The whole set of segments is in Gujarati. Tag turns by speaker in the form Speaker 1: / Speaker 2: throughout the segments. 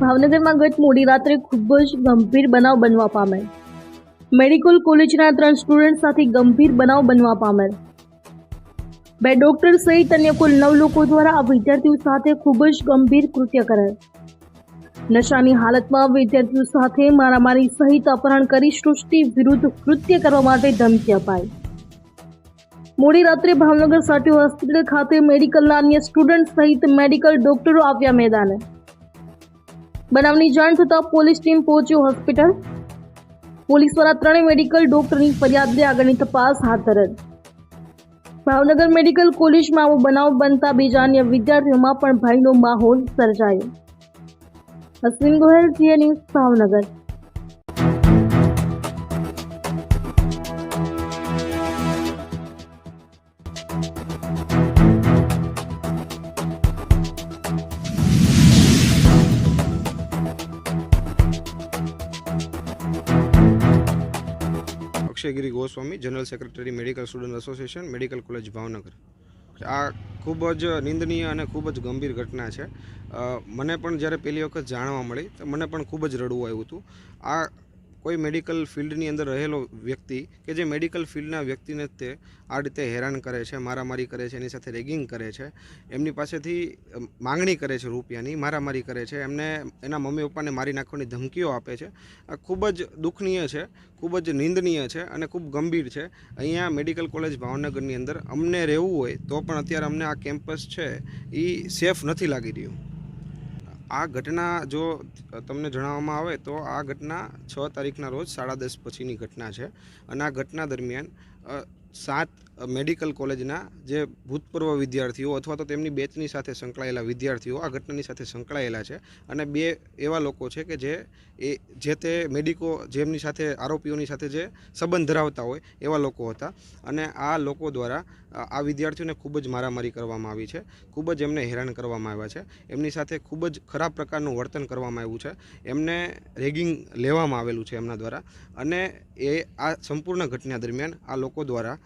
Speaker 1: ભાવનગરમાં ગત મોડી રાત્રે ખૂબ જ ગંભીર બનાવ બનવા પામેલ. મેડિકલ કોલેજના ત્રણ સ્ટુડન્ટ સાથે ગંભીર બનાવ બનવા પામેલ. બે ડોક્ટર સહિત અન્ય કુલ નવ લોકો દ્વારા આ વિદ્યાર્થીઓ સાથે ખૂબ જ ગંભીર કૃત્ય કરાય નશાની હાલતમાં વિદ્યાર્થીઓ સાથે મારામારી સહિત અપહરણ કરી સૃષ્ટિ વિરુદ્ધ કૃત્ય કરવા માટે ધમકી અપાઈ. મોડી રાત્રે ભાવનગર સાટી હોસ્પિટલ ખાતે મેડિકલના અન્ય સ્ટુડન્ટ સહિત મેડિકલ ડોક્ટરો આવ્યા મેદાને. બનાવની જાણ થતાં પોલીસ ટીમ પહોંચ્યું હોસ્પિટલ. પોલીસ દ્વારા ત્રણેય મેડિકલ ડોક્ટરની ફરિયાદને આગળની તપાસ હાથ ધરેલ ભાવનગર મેડિકલ કોલેજમાં આવો બનાવ બનતા બીજા અન્ય વિદ્યાર્થીઓમાં પણ ભયનો માહોલ સર્જાયો. Ashwin Gohel C A news, Bhavnagar.
Speaker 2: Akshaygiri Goswami general secretary medical student association medical college Bhavnagar. આ ખૂબ જ નિંદનીય અને ખૂબ જ ગંભીર ઘટના છે. મને પણ જ્યારે પહેલી વખત જાણવા મળી, તો મને પણ ખૂબ જ રડવું આવ્યું હતું. આ કોઈ મેડિકલ ફિલ્ડની અંદર રહેલો વ્યક્તિ કે જે મેડિકલ ફિલ્ડના વ્યક્તિને તે આ રીતે હેરાન કરે છે, મારામારી કરે છે, એની સાથે રેગિંગ કરે છે, એમની પાસેથી માંગણી કરે છે રૂપિયાની, મારામારી કરે છે, એમને એના મમ્મી પપ્પાને મારી નાખવાની ધમકીઓ આપે છે. આ ખૂબ જ દુઃખનીય છે, ખૂબ જ નિંદનીય છે અને ખૂબ ગંભીર છે. અહીંયા મેડિકલ કોલેજ ભાવનગરની અંદર અમને રહેવું હોય તો પણ અત્યારે અમને આ કેમ્પસ છે એ સેફ નથી લાગી રહ્યું. આ ઘટના જો તમને જણાવવામાં આવે તો આ ઘટના છ તારીખના રોજ સાડા દસ પછીની ઘટના છે. અને આ ઘટના દરમિયાન સાત મેડિકલ કોલેજના જે ભૂતપૂર્વ વિદ્યાર્થીઓ અથવા તો તેમની બેચની સાથે સંકળાયેલા વિદ્યાર્થીઓ આ ઘટનાની સાથે સંકળાયેલા છે અને બે એવા લોકો છે કે જે એ, જે તે મેડિકો, જેમની સાથે, આરોપીઓની સાથે જે સંબંધ ધરાવતા હોય એવા લોકો હતા. અને આ લોકો દ્વારા આ વિદ્યાર્થીઓને ખૂબ જ મારામારી કરવામાં આવી છે, ખૂબ જ એમને હેરાન કરવામાં આવ્યા છે. એમની સાથે ખૂબ જ ખરાબ પ્રકારનું વર્તન કરવામાં આવ્યું છે. એમને રેગિંગ લેવામાં આવેલું છે એમના દ્વારા. અને એ આ સંપૂર્ણ ઘટના દરમિયાન આ લોકો દ્વારા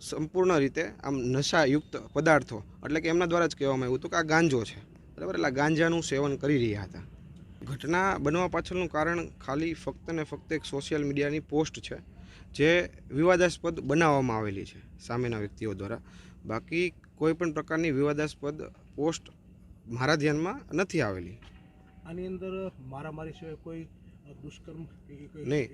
Speaker 2: સંપૂર્ણ રીતે આમ નશાયુક્ત પદાર્થો, એટલે કે એમના દ્વારા જ કહેવામાં આવ્યું હતું કે આ ગાંજો છે. બરાબર? એટલે ગાંજાનું સેવન કરી રહ્યા હતા. ઘટના બનવા પાછળનું કારણ ખાલી ફક્ત ને ફક્ત એક સોશિયલ મીડિયાની પોસ્ટ છે, જે વિવાદાસ્પદ બનાવવામાં આવેલી છે સામેના વ્યક્તિઓ દ્વારા. બાકી કોઈ પણ પ્રકારની વિવાદાસ્પદ પોસ્ટ મારા ધ્યાનમાં નથી આવેલી.
Speaker 3: આની અંદર મારામારી સિવાય કોઈ દુષ્કર્મ
Speaker 2: નહીં.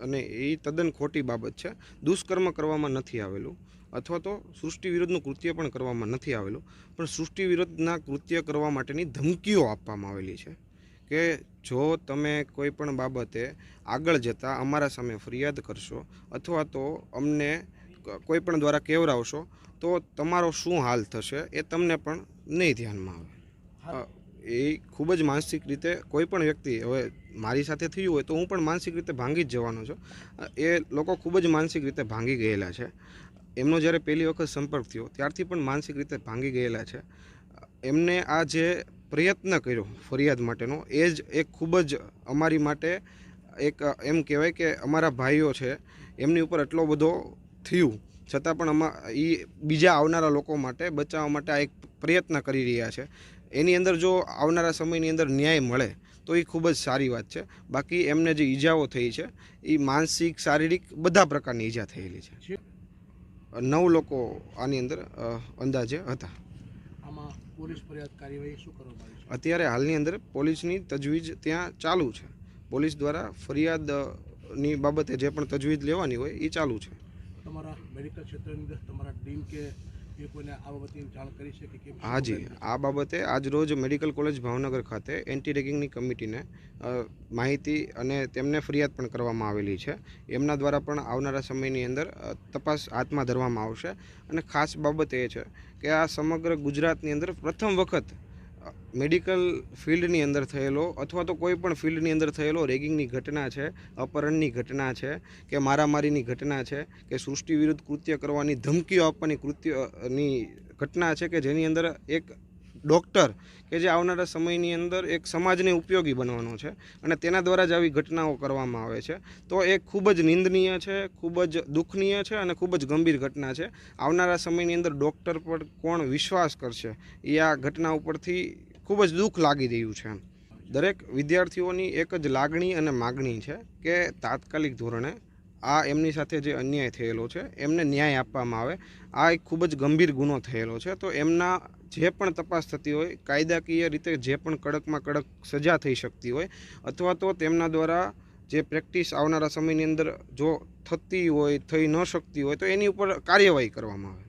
Speaker 2: અને એ તદ્દન ખોટી બાબત છે. દુષ્કર્મ કરવામાં નથી આવેલું. અથવા તો સૃષ્ટિ વિરુદ્ધનું કૃત્ય પણ કરવામાં નથી આવેલું. પણ સૃષ્ટિ વિરુદ્ધના કૃત્ય કરવા માટેની ધમકીઓ આપવામાં આવેલી છે કે જો તમે કોઈ પણ બાબતે આગળ જતાં અમારા સામે ફરિયાદ કરશો અથવા તો અમને કોઈ પણ દ્વારા કેવરાવશો તો તમારો શું હાલ થશે એ તમને પણ નહીં ધ્યાનમાં આવે. એ ખૂબ જ માનસિક રીતે કોઈ પણ વ્યક્તિ હવે મારી સાથે થયું હોય તો હું પણ માનસિક રીતે ભાંગી જ જવાનો છું. એ લોકો ખૂબ જ માનસિક રીતે ભાંગી ગયેલા છે. એમનો જ્યારે પહેલી વખત સંપર્ક થયો ત્યારથી પણ માનસિક રીતે ભાંગી ગયેલા છે. એમને આ જે પ્રયત્ન કર્યો ફરિયાદ માટેનો એ જ એક ખૂબ જ અમારી માટે એક એમ કહેવાય કે અમારા ભાઈઓ છે એમની ઉપર એટલો બધો થયું. છતાં પણ અમા એ બીજા આવનારા લોકો માટે બચાવવા માટે આ એક પ્રયત્ન કરી રહ્યા છે. એની અંદર જો આવનારા સમયની અંદર ન્યાય મળે તો એ ખૂબ જ સારી વાત છે. બાકી એમને જે ઈજાઓ થઈ છે એ માનસિક શારીરિક બધા પ્રકારની ઈજા થયેલી છે. નવ લોકો આની અંદર અંદાજે હતા.
Speaker 3: આમાં પોલીસ ફરિયાદ શું કરવામાં
Speaker 2: અત્યારે હાલની અંદર પોલીસની તજવીજ ત્યાં ચાલુ છે. પોલીસ દ્વારા ફરિયાદની બાબતે જે પણ તજવીજ લેવાની હોય એ ચાલુ છે.
Speaker 3: તમારા મેડિકલ ક્ષેત્રની અંદર તમારા ટીમ કે
Speaker 2: હાજી આ બાબતે આજરોજ મેડિકલ કોલેજ ભાવનગર ખાતે એન્ટી રેગિંગની કમિટીને માહિતી અને તેમને ફરિયાદ પણ કરવામાં આવેલી છે. એમના દ્વારા પણ આવનારા સમયની અંદર તપાસ હાથમાં ધરવામાં આવશે. અને ખાસ બાબત એ છે કે આ સમગ્ર ગુજરાતની અંદર પ્રથમ વખત મેડિકલ ફિલ્ડની અંદર થયેલો અથવા તો કોઈ પણ ફિલ્ડની અંદર થયેલો રેગિંગની ઘટના છે, અપહરણની ઘટના છે, કે મારામારીની ઘટના છે, કે સૃષ્ટિ વિરુદ્ધ કૃત્ય કરવાની ધમકીઓ આપવાની કૃત્યની ઘટના છે, કે જેની અંદર એક ડૉક્ટર કે જે આવનારા સમયની અંદર એક સમાજને ઉપયોગી બનવાનો છે અને તેના દ્વારા જ આવી ઘટનાઓ કરવામાં આવે છે. તો એ ખૂબ જ નિંદનીય છે, ખૂબ જ દુઃખનીય છે અને ખૂબ જ ગંભીર ઘટના છે. આવનારા સમયની અંદર ડૉક્ટર પર કોણ વિશ્વાસ કરશે? એ આ ઘટના ઉપરથી ખૂબ જ દુઃખ લાગી રહ્યું છે દરેક વિદ્યાર્થીઓની એક જ લાગણી અને માગણી છે કે તાત્કાલિક ધોરણે આ એમની સાથે જે અન્યાય થયેલો છે, એમને ન્યાય આપવામાં આવે. આ એક ખૂબ જ ગંભીર ગુનો થયેલો છે. તો એમના જે પણ તપાસ થતી હોય, કાયદાકીય રીતે જે પણ કડકમાં કડક સજા થઈ શકતી હોય, અથવા તો તેમના દ્વારા જે પ્રેક્ટિસ આવનારા સમયની અંદર જો થતી હોય, થઈ ન શકતી હોય, તો એની ઉપર કાર્યવાહી કરવામાં આવે.